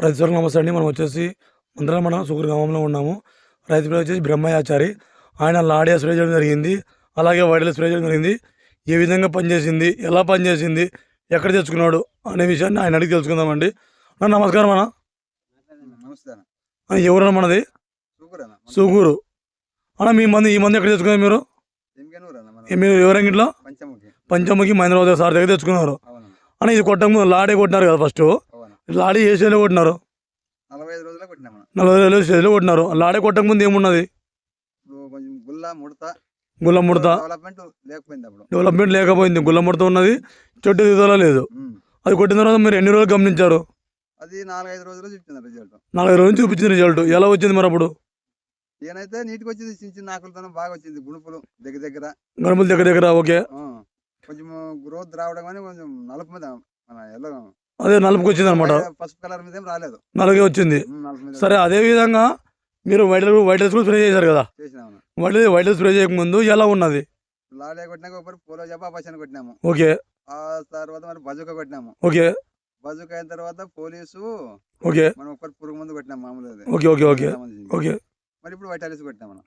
రైతు సోదరులకు నమస్తే అండి. మనం వచ్చేసి మంత్రాల మన సుగురు గ్రామంలో ఉన్నాము. రైతు పేరు వచ్చేసి బ్రహ్మయాచారి. ఆయన లాడియా స్ప్రే చేయడం జరిగింది. అలాగే వైడల్ స్ప్రే చేయడం జరిగింది. ఏ విధంగా పనిచేసింది? ఎలా పనిచేసింది? ఎక్కడ తెచ్చుకున్నాడు? అనే విషయాన్ని ఆయన అడిగి తెలుసుకుందామండి. నమస్కారం అన్న. నమస్తే ఎవరన్నా మనది సుగూరు అన్న. మీ మంది ఈ మంది ఎక్కడ తెచ్చుకున్నారు మీరు? మీరు ఎవరంగిట్లో? పంచముఖి. మహేంద్రబాద్ సార్ దగ్గర తెచ్చుకున్నారు. అన్న ఇది కొట్టక ముందు లాడే కొట్టినారు కదా ఫస్ట్. అవును లాడే ఏ స్టేజ్లో కొట్టినారు? నలభై ఐదు రోజుల్లో కొట్టినాం మనం. నలభై స్టేజ్లో కొట్టినారు? లాడే కొట్టక ముందు ఏమున్నది? ఇప్పుడు కొంచెం గుల్ల ముడత. గుల్ల ముడత. డెవలప్మెంట్ లేకపోయింది అప్పుడు. డెవలప్మెంట్ లేకపోయింది. గుల్ల ముడత ఉన్నది. చెట్టు దిగుదల లేదు. అది కొట్టిన తర్వాత మీరు ఎన్ని రోజులు గమనించారు? అది నాలుగైదు రోజులు చూపించింది రిజల్ట్ నాలుగు రోజులు చూపించింది రిజల్ట్ ఎలా వచ్చింది మరి అప్పుడు? ఈయనైతే నీటికి వచ్చింది. చిన్న చిన్న ఆకులతో బాగా వచ్చింది. గుణుపులు దగ్గర దగ్గర. గణపతి దగ్గర దగ్గర ఓకే. కొంచెం గ్రోత్ రావడం కానీ కొంచెం నలుపు మీద మన ఎల్లో అదే నలుపుకి వచ్చింది అనమాట పసుపు కలర్ మీద ఏం రాలేదు. నలుగే వచ్చింది. సరే అదే విధంగా మీరు వైట్ వైట్ కూడా స్ప్రే చేశారు కదా? వైట్ వైట్ స్ప్రే చేయకముందు ఎలా ఉన్నది? లాడే కొట్టినాక ఒకటి పోలో జపా పచ్చని కొట్టినాము. ఓకే. ఆ తర్వాత బజుక కొట్టినాము. ఓకే. బజుక అయిన తర్వాత పోలీసు ఓకే. మనం ఒకటి పురుగు మందు మామూలు. Okay okay okay. ఓకే. మరి ఇప్పుడు కొట్టినాం మనం.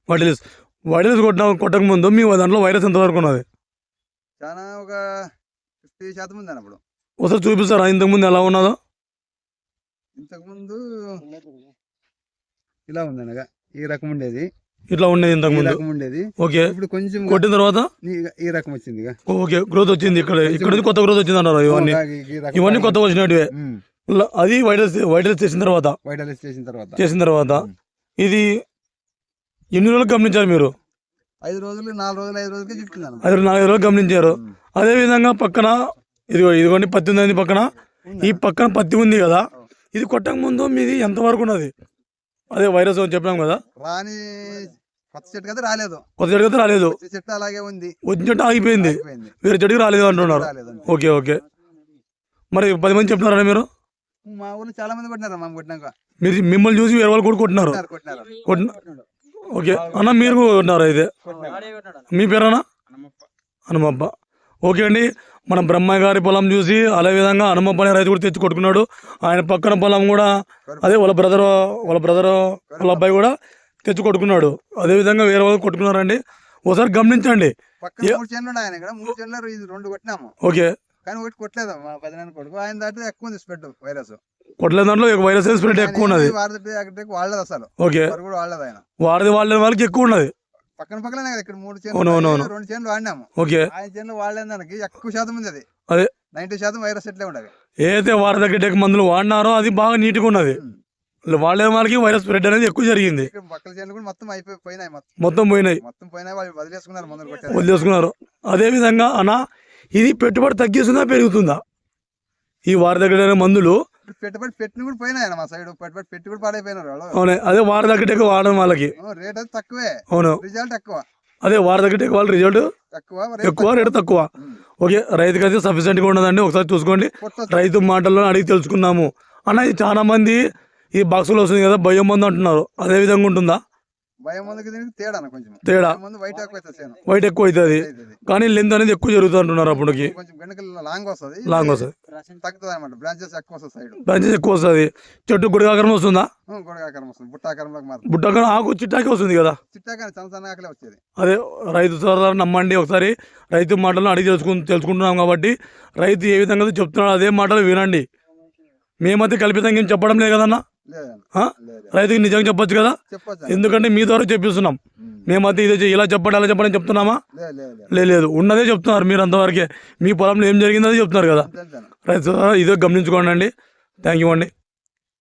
కొట్టిన కొట్టక ముందు మీ దాంట్లో వైరస్ ఎంతవరకు ఉన్నది? చాలా ఒక ఫిఫ్టీ శాతం ఉంది అప్పుడు ఒకసారి చూపిస్తారా? ఇంతకుముందు ఎలా ఉన్నదో? ఇంతకు ముందు ఇలా ఉంది అనగా ఈ రకం ఉండేది. ఇట్లా ఉండేది ఈ ఇంతకుముందు రకం ఉండేది. ఓకే. ఇప్పుడు కొంచెం కొట్టిన తర్వాత? ఈ- రకం వచ్చింది. ఓకే. గ్రోత్ వచ్చింది ఇక్కడ. ఇక్కడ నుంచి కొత్త గ్రోత్ వచ్చింది అన్నారు ఇవన్నీ. ఇవన్నీ కొత్తగా వచ్చినట్టువే. అది వైటల్స్ వైటల్స్ చేసిన తర్వాత? వైటాలిస్ చేసిన తర్వాత. చేసిన తర్వాత. ఇది ఎన్ని రోజులు గమనించారు మీరు? ఐదు రోజులు నాలుగు రోజులు ఐదు రోజులకి చెప్తున్నాను. ఐదు నాలుగు రోజులు గమనించారు. అదే విధంగా పక్కన ఇదిగో ఇదిగోండి పత్తి ఉంది పక్కన. ఈ పక్కన పత్తి ఉంది కదా. ఇది కొట్టక ముందు మీది ఎంతవరకు ఉన్నది? అదే వైరస్ అని చెప్పాం కదా. రాని కొత్త చెట్టు కదా రాలేదు. కొత్త చెట్టు అయితే రాలేదు. కొత్త చెట్టు అలాగే ఉంది. వచ్చిన చెట్టు ఆగిపోయింది. వేరే చెట్టుకి రాలేదు అంటున్నారు. రాలేదు. Okay okay. మరి పది మంది చెప్తున్నారా మీరు? మా ఊర్లో చాలా మంది కొట్టినారు మా కొట్టినాక. మీరు మిమ్మల్ని చూసి వేరే వాళ్ళు కూడా కొట్టినారు. కొట్టినారు, కొట్టినారు. కొట్టిన ఓకే. అన్న మీరు కూడా కొట్టినారు అయితే? మీ పేరేనా హనుమప్ప ఓకే అండి. మన బ్రహ్మ గారి పొలం చూసి అదే విధంగా హనుమప్ప అనే రైతు కూడా తెచ్చి కొట్టుకున్నాడు. ఆయన పక్కన పొలం కూడా అదే వాళ్ళ బ్రదర్ వాళ్ళ బ్రదర్ వాళ్ళ అబ్బాయి కూడా తెచ్చి కొట్టుకున్నాడు. అదే విధంగా వేరే వాళ్ళు కొట్టుకున్నారండి. ఒకసారి గమనించండి. పక్కన మూడు చేనులు ఉన్నాయి ఆయన ఇక్కడ. మూడు చేనులు ఇది రెండు కొట్టినాము. ఓకే. కానీ ఒకటి కొట్టలేదు కొడుకు. ఆయన దాంట్లో ఎక్కువ ఉంది స్ప్రెడ్ వైరస్. కొట్టలేని దాంట్లో వైరస్ స్ప్రెడ్ ఎక్కువ ఉన్నది. వాళ్ళది అసలు. ఓకే. వాళ్ళది వాళ్ళ వాళ్ళకి ఎక్కువ ఉన్నది. పక్కన పక్కనే కదా ఇక్కడ మూడు అవును. రెండు చేనులు వాడినాము. ఓకే. ఆయన చేనులు వాడలేని దానికి ఎక్కువ శాతం ఉంది అది. అదే. నైన్టీ శాతం వైరస్ ఎట్లే ఉండదు ఏదైతే వారి దగ్గర మందులు వాడినారో అది బాగా నీట్గా ఉన్నది. వాళ్ళే వాళ్ళకి వైరస్ స్ప్రెడ్ అనేది ఎక్కువ జరిగింది. పక్కల చేనులు కూడా మొత్తం అయిపోయి పోయినాయి మొత్తం. పోయినాయి. మొత్తం పోయినాయి వాళ్ళు వదిలేసుకున్నారు మందులు వదిలేసుకున్నారు. అదే విధంగా అన్న ఇది పెట్టుబడి తగ్గిస్తుందా పెరుగుతుందా? ఈ వారి దగ్గర మందులు పెట్టుబడి పెట్టిన కూడా పోయినాయి మా సైడ్. పెట్టుబడి పెట్టి కూడా పాడైపోయినారు వాళ్ళు. అవునే అదే వారి దగ్గర వాడడం వాళ్ళకి. రేట్ అయితే తక్కువే. అవును. రిజల్ట్ ఎక్కువ. అదే వారి దగ్గర వాళ్ళ రిజల్ట్? తక్కువ ఎక్కువ రేటు తక్కువ. ఓకే రైతుకి అయితే సఫిషియెంట్గా ఉన్నదండి. ఒకసారి చూసుకోండి. రైతు మాటల్లో అడిగి తెలుసుకున్నాము. అన్న ఇది చాలా మంది ఈ బాక్సులు వస్తుంది కదా భయం మంది అంటున్నారు. అదే విధంగా ఉంటుందా? దీనికి తేడా కొంచెం? తేడా. ముందు వైట్ ఎక్కువ అవుతుంది వైట్ ఎక్కువ అవుతుంది. కానీ లెంత్ అనేది ఎక్కువ జరుగుతుంది అంటున్నారు అప్పటికి కొంచెం లాంగ్ వస్తుంది. లాంగ్ వస్తుంది. తగ్గుతుంది అనమాట బ్రాంచెస్ ఎక్కువ వస్తుంది సైడ్ బ్రాంచెస్ ఎక్కువ వస్తుంది. చెట్టు గుడికాకరం వస్తుందా? గొడగాకరం వస్తుంది. బుట్టాకరంలోకి బుట్టకరం ఆకు చిట్టాకి వస్తుంది కదా. ఆకలే వచ్చేది. అదే రైతు సోదరు నమ్మండి ఒకసారి. రైతు మాటలను అడిగి తెలుసుకు తెలుసుకుంటున్నాం కాబట్టి. రైతు ఏ విధంగా చెప్తున్నాడో అదే మాటలు వినండి. మేమైతే కల్పితంగా ఏం చెప్పడం లేదు కదన్నా? రైతుకి నిజంగా చెప్పొచ్చు కదా? చెప్పొచ్చు ఎందుకంటే మీ ద్వారా చెప్పిస్తున్నాం. మేమైతే ఇదే ఇలా చెప్పండి అలా చెప్పండి చెప్తున్నామా? లేదు. ఉన్నదే చెప్తున్నారు మీరు అంతవరకే. మీ పొలంలో ఏం జరిగిందో చెప్తున్నారు కదా. రైతు ఇదే గమనించుకోండి అండి. థ్యాంక్ యూ అండి.